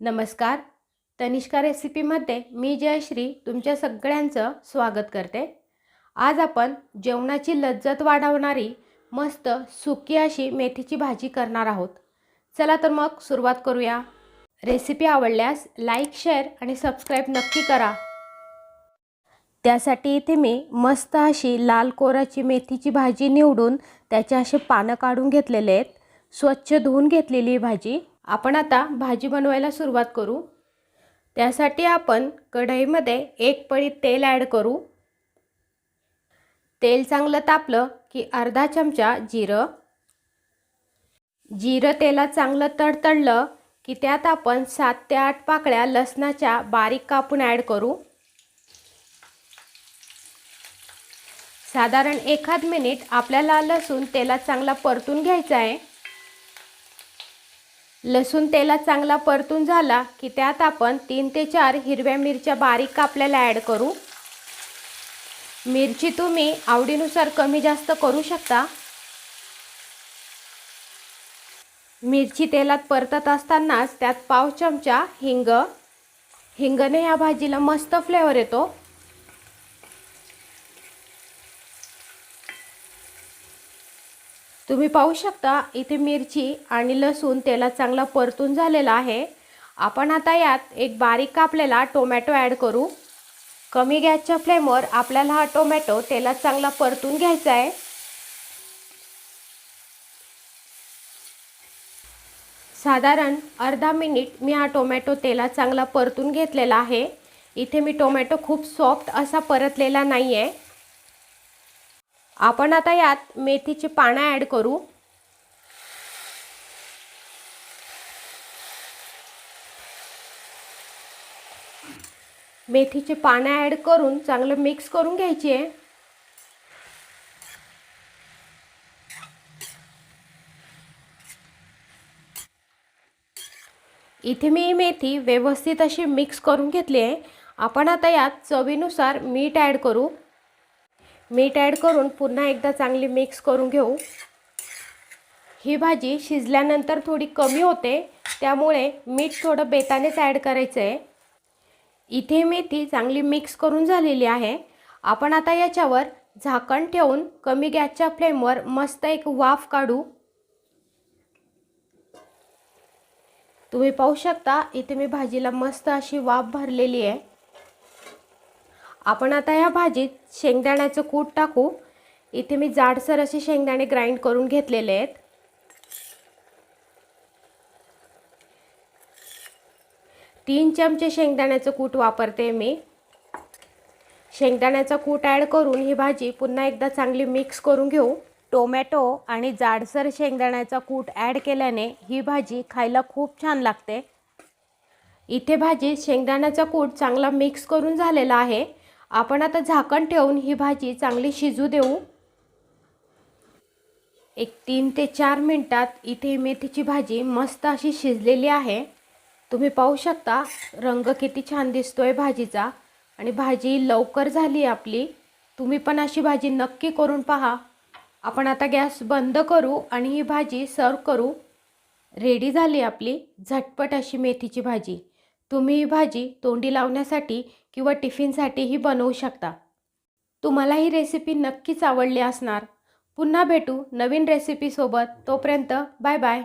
नमस्कार. तनिष्का रेसिपीमध्ये मी जयश्री तुमच्या सगळ्यांचं स्वागत करते. आज आपण जेवणाची लज्जत वाढवणारी मस्त सुकी अशी मेथीची भाजी करणार आहोत. चला तर मग सुरुवात करूया. रेसिपी आवडल्यास लाईक शेअर आणि सबस्क्राईब नक्की करा. त्यासाठी इथे मी मस्त अशी लाल कोराची मेथीची भाजी निवडून त्याचे असे पानं काढून घेतलेले आहेत. स्वच्छ धुवून घेतलेली ही भाजी. आपण आता भाजी बनवायला सुरुवात करू. त्यासाठी आपण कढईमध्ये एक पळी तेल ॲड करू. तेल चांगलं तापलं की अर्धा चमचा जिरं. जिरं तेलात चांगलं तडतडलं की त्यात आपण सात ते आठ पाकळ्या लसणाच्या बारीक कापून ॲड करू. साधारण एखाद मिनिट आपल्याला लसूण तेलात चांगला परतून घ्यायचा आहे. लसूण तेलात चांगला परतून झाला की त्यात आपण तीन ते चार हिरव्या मिरच्या बारीक कापलेल्या ॲड करू. मिरची तुम्ही आवडीनुसार कमी जास्त करू शकता. मिरची तेलात परतत असतानाच त्यात पाव चमचा हिंग. हिंगने ह्या भाजीला मस्त फ्लेवर येतो. तुम्ही पाहू शकता इथे मिरची आणि लसूण तेलात चांगला परतून झालेला आहे. आपण आता यात एक बारीक कापलेला टोमॅटो ॲड करू. कमी गॅसच्या फ्लेमवर आपल्याला हा टोमॅटो तेलात चांगला परतून घ्यायचा आहे. साधारण अर्धा मिनिट मी हा टोमॅटो तेलात चांगला परतून घेतलेला आहे. इथे मी टोमॅटो खूप सॉफ्ट असा परतलेला नाही आहे आपण आता यात मेथीची पानं ॲड करू. मेथीची पानं ॲड करून चांगलं मिक्स करून घ्यायची आहे. इथे मी मेथी व्यवस्थित अशी मिक्स करून घेतली आहे. आपण आता यात चवीनुसार मीठ ॲड करू. मीठ ॲड करून पुन्हा एकदा चांगली मिक्स करून घेऊ. ही भाजी शिजल्यानंतर थोडी कमी होते त्यामुळे मीठ थोडं बेतानेच ॲड करायचं आहे इथे मेथी चांगली मिक्स करून झालेली आहे. आपण आता याच्यावर झाकण ठेवून कमी गॅसच्या फ्लेमवर मस्त एक वाफ काढू. तुम्ही पाहू शकता इथे मी भाजीला मस्त अशी वाफ भरलेली आहे. आपण आता या भाजीत शेंगदाण्याचं कूट टाकू. इथे मी जाडसर असे शेंगदाणे ग्राइंड करून घेतलेले आहेत. तीन चमचे शेंगदाण्याचं कूट वापरते मी. शेंगदाण्याचा कूट ॲड करून ही भाजी पुन्हा एकदा चांगली मिक्स करून घेऊ. टोमॅटो आणि जाडसर शेंगदाण्याचा कूट ॲड केल्याने ही भाजी खायला खूप छान लागते. इथे भाजी शेंगदाण्याचा कूट चांगला मिक्स करून झालेला आहे. आपण आता झाकण ठेवून ही भाजी चांगली शिजू देऊ. एक तीन ते चार मिनटात इथे मेथीची भाजी मस्त अशी शिजलेली आहे. तुम्ही पाहू शकता रंग किती छान दिसतोय भाजीचा आणि भाजी लवकर झाली आपली. तुम्ही पण अशी भाजी नक्की करून पहा. आपण आता गॅस बंद करू आणि ही भाजी सर्व करू. रेडी झाली आपली झटपट अशी मेथीची भाजी. तुम्ही ही भाजी तोंडी लावण्यासाठी किंवा टिफिनसाठीही बनवू शकता. तुम्हाला ही रेसिपी नक्कीच आवडली असणार. पुन्हा भेटू नवीन रेसिपीसोबत तोपर्यंत बाय बाय.